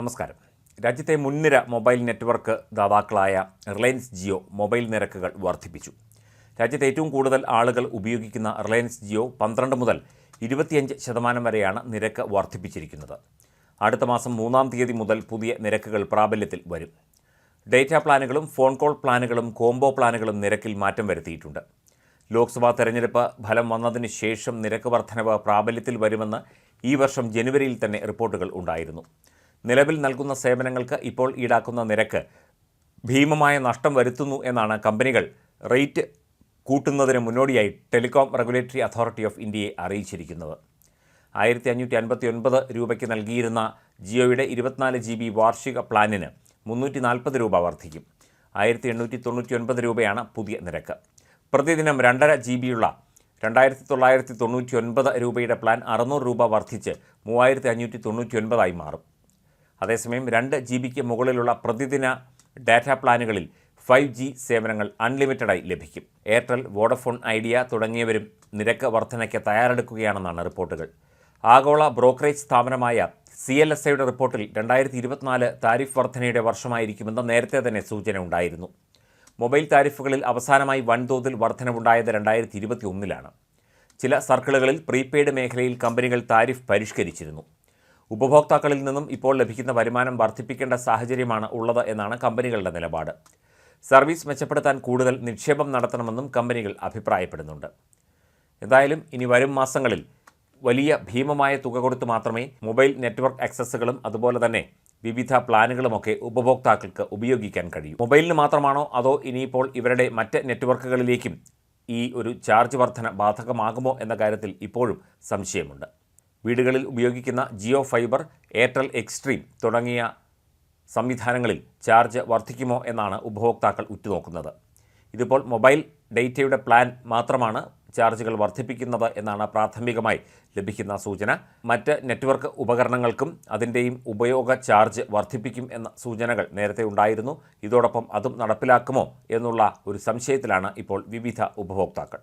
നമസ്കാരം. രാജ്യത്തെ മുൻനിര മൊബൈൽ നെറ്റ്വർക്ക് ദാതാക്കളായ റിലയൻസ് ജിയോ മൊബൈൽ നിരക്കുകൾ വർദ്ധിപ്പിച്ചു. രാജ്യത്തെ ഏറ്റവും കൂടുതൽ ആളുകൾ ഉപയോഗിക്കുന്ന റിലയൻസ് ജിയോ പന്ത്രണ്ട് മുതൽ ഇരുപത്തിയഞ്ച് ശതമാനം വരെയാണ് നിരക്ക് വർദ്ധിപ്പിച്ചിരിക്കുന്നത്. അടുത്ത മാസം മൂന്നാം തീയതി മുതൽ പുതിയ നിരക്കുകൾ പ്രാബല്യത്തിൽ വരും. ഡേറ്റ പ്ലാനുകളും ഫോൺ കോൾ പ്ലാനുകളും കോംബോ പ്ലാനുകളും നിരക്കിൽ മാറ്റം വരുത്തിയിട്ടുണ്ട്. ലോക്സഭാ തെരഞ്ഞെടുപ്പ് ഫലം വന്നതിന് ശേഷം നിരക്ക് വർധനവ് പ്രാബല്യത്തിൽ വരുമെന്ന് ഈ വർഷം ജനുവരിയിൽ തന്നെ റിപ്പോർട്ടുകൾ ഉണ്ടായിരുന്നു. നിലവിൽ നൽകുന്ന സേവനങ്ങൾക്ക് ഇപ്പോൾ ഈടാക്കുന്ന നിരക്ക് ഭീമമായ നഷ്ടം വരുത്തുന്നു എന്നാണ് കമ്പനികൾ റേറ്റ് കൂട്ടുന്നതിന് മുന്നോടിയായി ടെലികോം റെഗുലേറ്ററി അതോറിറ്റി ഓഫ് ഇന്ത്യയെ അറിയിച്ചിരിക്കുന്നത്. ആയിരത്തി അഞ്ഞൂറ്റി അൻപത്തി ഒൻപത് രൂപയ്ക്ക് നൽകിയിരുന്ന ജിയോയുടെ ഇരുപത്തിനാല് ജി ബി വാർഷിക പ്ലാനിന് മുന്നൂറ്റി നാൽപ്പത് രൂപ വർദ്ധിക്കും. ആയിരത്തി എണ്ണൂറ്റി തൊണ്ണൂറ്റി ഒൻപത് രൂപയാണ് പുതിയ നിരക്ക്. പ്രതിദിനം രണ്ടര ജി ബിയുള്ള രണ്ടായിരത്തി തൊള്ളായിരത്തി തൊണ്ണൂറ്റി ഒൻപത് രൂപയുടെ പ്ലാൻ അറുന്നൂറ് രൂപ വർദ്ധിച്ച് മൂവായിരത്തി അഞ്ഞൂറ്റി തൊണ്ണൂറ്റി ഒൻപതായി മാറും. അതേസമയം രണ്ട് ജി ബിക്ക് മുകളിലുള്ള പ്രതിദിന ഡാറ്റ പ്ലാനുകളിൽ ഫൈവ് ജി സേവനങ്ങൾ അൺലിമിറ്റഡായി ലഭിക്കും. എയർടെൽ വോഡഫോൺ ഐഡിയ തുടങ്ങിയവരും നിരക്ക് വർധനയ്ക്ക് തയ്യാറെടുക്കുകയാണെന്നാണ് റിപ്പോർട്ടുകൾ. ആഗോള ബ്രോക്കറേജ് സ്ഥാപനമായ സി എൽ എസ് ഐയുടെ റിപ്പോർട്ടിൽ രണ്ടായിരത്തി ഇരുപത്തിനാല് താരിഫ് വർധനയുടെ വർഷമായിരിക്കുമെന്ന് നേരത്തെ തന്നെ സൂചന ഉണ്ടായിരുന്നു. മൊബൈൽ താരിഫുകളിൽ അവസാനമായി വൻതോതിൽ വർധനവുണ്ടായത് രണ്ടായിരത്തി ഇരുപത്തി ഒന്നിലാണ് ചില സർക്കിളുകളിൽ പ്രീപെയ്ഡ് മേഖലയിൽ കമ്പനികൾ താരിഫ് പരിഷ്കരിച്ചിരുന്നു. ഉപഭോക്താക്കളിൽ നിന്നും ഇപ്പോൾ ലഭിക്കുന്ന വരുമാനം വർദ്ധിപ്പിക്കേണ്ട സാഹചര്യമാണ് ഉള്ളത് എന്നാണ് കമ്പനികളുടെ നിലപാട്. സർവീസ് മെച്ചപ്പെടുത്താൻ കൂടുതൽ നിക്ഷേപം നടത്തണമെന്നും കമ്പനികൾ അഭിപ്രായപ്പെടുന്നുണ്ട്. എന്തായാലും ഇനി വരും മാസങ്ങളിൽ വലിയ ഭീമമായ തുക കൊടുത്ത് മാത്രമേ മൊബൈൽ നെറ്റ്വർക്ക് ആക്സസ്സുകളും അതുപോലെ തന്നെ വിവിധ പ്ലാനുകളുമൊക്കെ ഉപഭോക്താക്കൾക്ക് ഉപയോഗിക്കാൻ കഴിയൂ. മൊബൈലിന് മാത്രമാണോ അതോ ഇനിയിപ്പോൾ ഇവരുടെ മറ്റ് നെറ്റ്വർക്കുകളിലേക്കും ഈ ഒരു ചാർജ് വർധന ബാധകമാകുമോ എന്ന കാര്യത്തിൽ ഇപ്പോഴും സംശയമുണ്ട്. വീടുകളിൽ ഉപയോഗിക്കുന്ന ജിയോ ഫൈബർ എയർടെൽ എക്സ്ട്രീം തുടങ്ങിയ സംവിധാനങ്ങളിൽ ചാർജ് വർദ്ധിക്കുമോ എന്നാണ് ഉപഭോക്താക്കൾ ഉറ്റുനോക്കുന്നത്. ഇതിപ്പോൾ മൊബൈൽ ഡേറ്റയുടെ പ്ലാൻ മാത്രമാണ് ചാർജുകൾ വർദ്ധിപ്പിക്കുന്നത് എന്നാണ് പ്രാഥമികമായി ലഭിക്കുന്ന സൂചന. മറ്റ് നെറ്റ്വർക്ക് ഉപകരണങ്ങൾക്കും അതിന്റെയും ഉപയോഗ ചാർജ് വർദ്ധിപ്പിക്കും എന്ന സൂചനകൾ നേരത്തെ ഉണ്ടായിരുന്നു. ഇതോടൊപ്പം അതും നടപ്പിലാക്കുമോ എന്നുള്ള ഒരു സംശയത്തിലാണ് ഇപ്പോൾ വിവിധ ഉപഭോക്താക്കൾ.